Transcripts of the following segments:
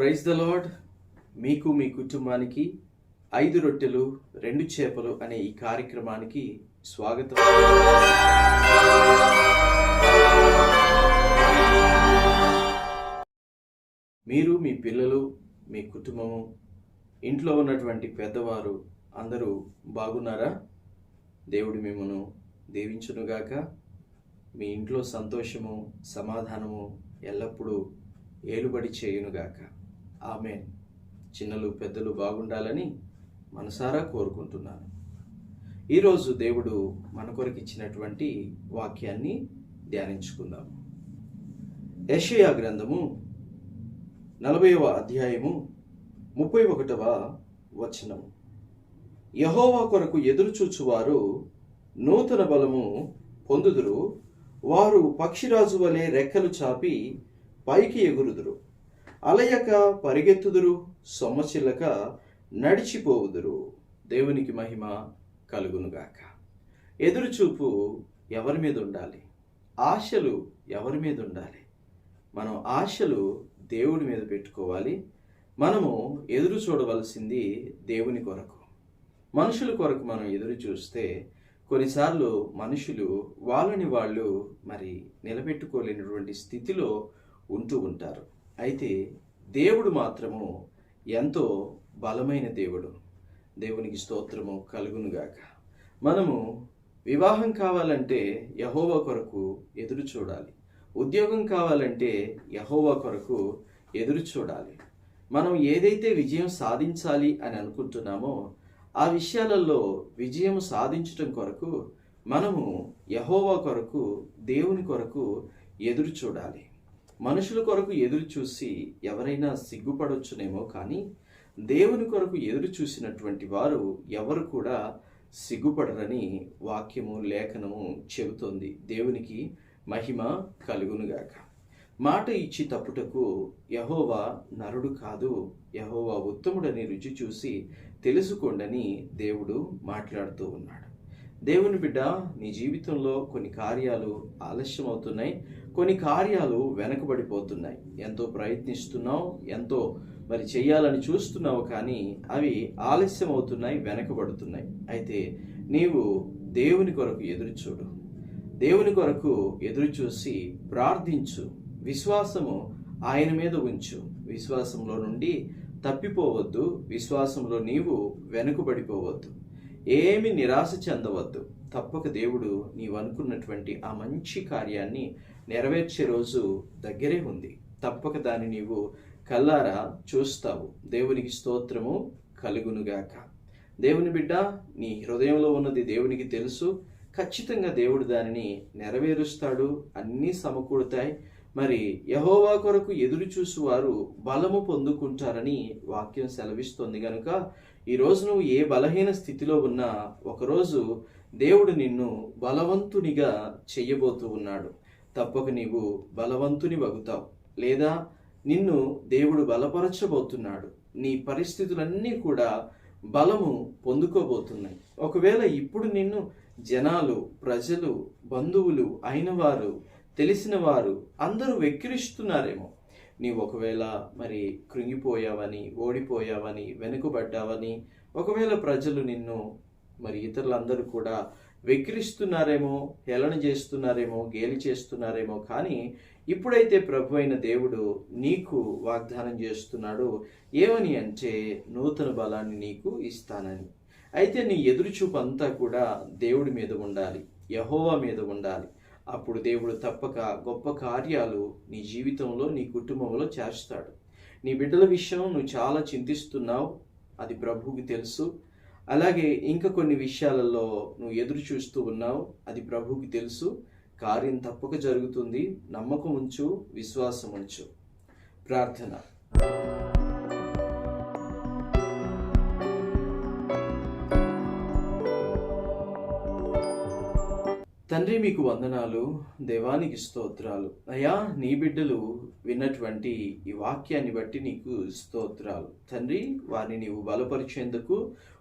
Praise the lord. మీకు మీ కుటుంబానికి ఐదు రొట్టెలు రెండు చేపలు అనే ఈ కార్యక్రమానికి స్వాగతం. మీరు మీ పిల్లలు మీ కుటుంబము ఇంట్లో ఉన్నటువంటి పెద్దవారు అందరూ బాగున్నారా? దేవుడు మిమ్మను దీవించునుగాక. మీ ఇంట్లో సంతోషము సమాధానము ఎల్లప్పుడూ ఏలుబడి చేయునుగాక. ఆమె చిన్నలు పెద్దలు బాగుండాలని మనసారా కోరుకుంటున్నాను. ఈరోజు దేవుడు మన కొరకు ఇచ్చినటువంటి వాక్యాన్ని ధ్యానించుకుందాం. యషయా గ్రంథము నలభైవ అధ్యాయము ముప్పై ఒకటవ వచనము. యహోవా కొరకు ఎదురుచూచువారు నూతన బలము పొందుదురు. వారు పక్షిరాజు వలె రెక్కలు చాపి పైకి ఎగురుదురు. అలయక పరిగెత్తుదురు సొమచిల్లక నడిచిపోవుదురు. దేవునికి మహిమ కలుగునుగాక. ఎదురుచూపు ఎవరి మీద ఉండాలి ఆశలు ఎవరి మీద ఉండాలి మనం ఆశలు దేవుడి మీద పెట్టుకోవాలి. మనము ఎదురు చూడవలసింది దేవుని కొరకు. మనుషుల కొరకు మనం ఎదురు చూస్తే కొన్నిసార్లు మనుషులు వాళ్ళని వాళ్ళు మరి నిలబెట్టుకోలేనటువంటి స్థితిలో ఉంటూ ఉంటారు. అయితే దేవుడు మాత్రము ఎంతో బలమైన దేవుడు. దేవునికి స్తోత్రము కలుగునుగాక. మనము వివాహం కావాలంటే యహోవా కొరకు ఎదురు చూడాలి. ఉద్యోగం కావాలంటే యహోవా కొరకు ఎదురు చూడాలి. మనం ఏదైతే విజయం సాధించాలి అని అనుకుంటున్నామో ఆ విషయాలలో విజయం సాధించటం కొరకు మనము యహోవా కొరకు దేవుని కొరకు ఎదురు చూడాలి. మనుషుల కొరకు ఎదురు చూసి ఎవరైనా సిగ్గుపడొచ్చునేమో కానీ దేవుని కొరకు ఎదురు చూసినటువంటి వారు ఎవరు కూడా సిగ్గుపడరని వాక్యము లేఖనము చెబుతోంది. దేవునికి మహిమ కలుగునుగాక. మాట ఇచ్చి తప్పుటకు యహోవా నరుడు కాదు. యహోవా ఉత్తముడని రుచి చూసి తెలుసుకోండని దేవుడు మాట్లాడుతూ ఉన్నాడు. దేవుని బిడ్డ నీ జీవితంలో కొన్ని కార్యాలు ఆలస్యం అవుతున్నాయి కొన్ని కార్యాలు వెనకబడిపోతున్నాయి. ఎంతో ప్రయత్నిస్తున్నావు ఎంతో మరి చేయాలని చూస్తున్నావు కానీ అవి ఆలస్యం అవుతున్నాయి వెనకబడుతున్నాయి. అయితే నీవు దేవుని కొరకు ఎదురు చూడు దేవుని కొరకు ఎదురు చూసి ప్రార్థించు. విశ్వాసము ఆయన మీద ఉంచు. విశ్వాసంలో నుండి తప్పిపోవద్దు. విశ్వాసంలో నీవు వెనుకబడిపోవద్దు. ఏమి నిరాశ చెందవద్దు. తప్పక దేవుడు నీవు అనుకున్నటువంటి ఆ మంచి కార్యాన్ని నెరవేర్చే రోజు దగ్గరే ఉంది. తప్పక దాన్ని నీవు కల్లారా చూస్తావు. దేవునికి స్తోత్రము కలుగునుగాక. దేవుని బిడ్డ నీ హృదయంలో ఉన్నది దేవునికి తెలుసు. ఖచ్చితంగా దేవుడు దానిని నెరవేరుస్తాడు. అన్నీ సమకూడతాయి మరి యహోవా కొరకు ఎదురు చూసువారు బలము పొందుకుంటారని వాక్యం సెలవిస్తోంది గనుక ఈరోజు నువ్వు ఏ బలహీన స్థితిలో ఉన్నా ఒకరోజు దేవుడు నిన్ను బలవంతునిగా చెయ్యబోతూ ఉన్నాడు. తప్పక నీవు బలవంతుని వగుతావు. లేదా నిన్ను దేవుడు బలపరచబోతున్నాడు. నీ పరిస్థితులన్నీ కూడా బలము పొందుకోబోతున్నాయి. ఒకవేళ ఇప్పుడు నిన్ను జనాలు ప్రజలు బంధువులు అయినవారు తెలిసిన వారు అందరూ వెక్కిరిస్తున్నారేమో. నీవు ఒకవేళ మరి కృంగిపోయావని ఓడిపోయావని వెనుకబడ్డావని ఒకవేళ ప్రజలు నిన్ను మరి ఇతరులందరూ కూడా వెక్కిరిస్తున్నారేమో హేళన చేస్తున్నారేమో గేలి చేస్తున్నారేమో కానీ ఇప్పుడైతే ప్రభు అయిన దేవుడు నీకు వాగ్దానం చేస్తున్నాడు ఏమని అంటే నూతన బలాన్ని నీకు ఇస్తానని. అయితే నీ ఎదురుచూపు అంతా కూడా దేవుడి మీద ఉండాలి యహోవా మీద ఉండాలి. అప్పుడు దేవుడు తప్పక గొప్ప కార్యాలు నీ జీవితంలో నీ కుటుంబంలో చేస్తాడు. నీ బిడ్డల విషయం నువ్వు చాలా చింతిస్తున్నావు అది ప్రభువుకి తెలుసు. అలాగే ఇంకా కొన్ని విషయాలలో నువ్వు ఎదురు చూస్తూ ఉన్నావు అది ప్రభువుకి తెలుసు. కార్యం తప్పక జరుగుతుంది. నమ్మకం ఉంచు విశ్వాసం ఉంచు ప్రార్థన. తండ్రి మీకు వందనాలు దేవానికి స్తోత్రాలు. అయ్యా నీ బిడ్డలు విన్నటువంటి ఈ వాక్యాన్ని బట్టి నీకు స్తోత్రాలు. తండ్రి వారిని నీవు బలపరిచేందుకు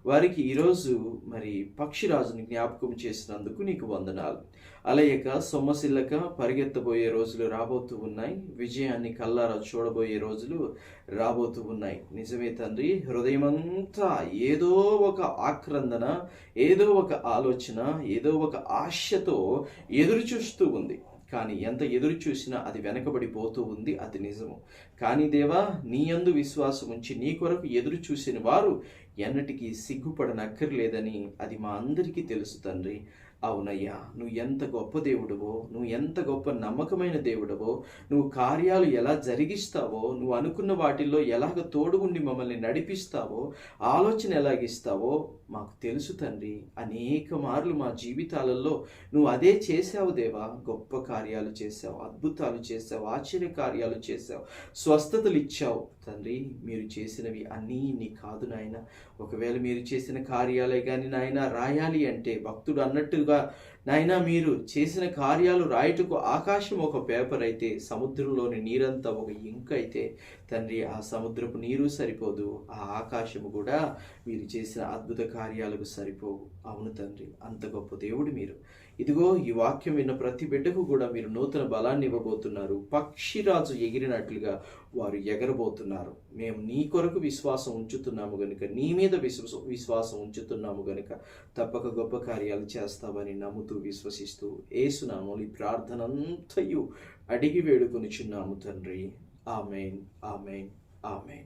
వారికి ఈరోజు మరి పక్షిరాజుని జ్ఞాపకం చేసినందుకు నీకు వందనాలు. అలయక సొమ్మసిల్లక పరిగెత్తబోయే రోజులు రాబోతూ ఉన్నాయి. విజయాన్ని కల్లారా చూడబోయే రోజులు రాబోతూ ఉన్నాయి. నిజమే తండ్రి హృదయమంతా ఏదో ఒక ఆక్రందన ఏదో ఒక ఆలోచన ఏదో ఒక ఆశతో ఎదురు చూస్తూ ఉంది. కానీ ఎంత ఎదురు చూసినా అది వెనకబడిపోతూ ఉంది అది నిజము. కానీ దేవా నీ యందు విశ్వాసం ఉంచి నీ కొరకు ఎదురు చూసిన వారు ఎన్నటికీ సిగ్గుపడనక్కర్లేదని అది మా అందరికీ తెలుసు తండ్రి. అవునయ్యా నువ్వు ఎంత గొప్ప దేవుడవో నువ్వు ఎంత గొప్ప నమ్మకమైన దేవుడవో నువ్వు కార్యాలు ఎలా జరిగిస్తావో నువ్వు అనుకున్న వాటిల్లో ఎలాగ తోడుగుండి మమ్మల్ని నడిపిస్తావో ఆలోచన ఎలాగిస్తావో మాకు తెలుసు తండ్రి. అనేక మార్లు మా జీవితాలలో నువ్వు అదే చేసావు దేవా. గొప్ప కార్యాలు చేసావు అద్భుతాలు చేసావు ఆశ్చర్య కార్యాలు చేసావు స్వస్థతలు ఇచ్చావు తండ్రి. మీరు చేసినవి అన్నీ నీ కాదు నాయన. ఒకవేళ మీరు చేసిన కార్యాలే కానీ నాయన రాయాలి అంటే భక్తుడు అన్నట్టు అన్నట్టుగా నాయన మీరు చేసిన కార్యాలు రాయటకు ఆకాశం ఒక పేపర్ అయితే సముద్రంలోని నీరంతా ఒక ఇంక్ అయితే తండ్రి ఆ సముద్రపు నీరు సరిపోదు ఆ ఆకాశము కూడా మీరు చేసిన అద్భుత కార్యాలకు సరిపోవు. అవును తండ్రి అంత గొప్ప దేవుడు మీరు. ఇదిగో ఈ వాక్యం విన్న ప్రతి బిడ్డకు కూడా మీరు నూతన బలాన్ని ఇవ్వబోతున్నారు. పక్షిరాజు ఎగిరినట్లుగా వారు ఎగరబోతున్నారు. మేము నీ కొరకు విశ్వాసం ఉంచుతున్నాము గనుక నీ మీద విశ్వాస విశ్వాసం ఉంచుతున్నాము గనుక తప్పక గొప్ప కార్యాలు చేస్తావని నమ్ముతూ విశ్వసిస్తూ ఏసునామూలి ఈ ప్రార్థన అంతయు అడిగి వేడుకొనిచున్నాము తండ్రి. Amen amen amen.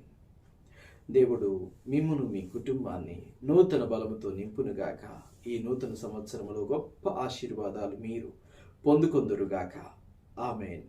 దేవుడు మిమ్మును మీ కుటుంబాన్ని నూతన బలముతో నింపునుగాక. ఈ నూతన సంవత్సరంలో గొప్ప ఆశీర్వాదాలు మీరు పొందుకొందురుగాక. ఆమెన్.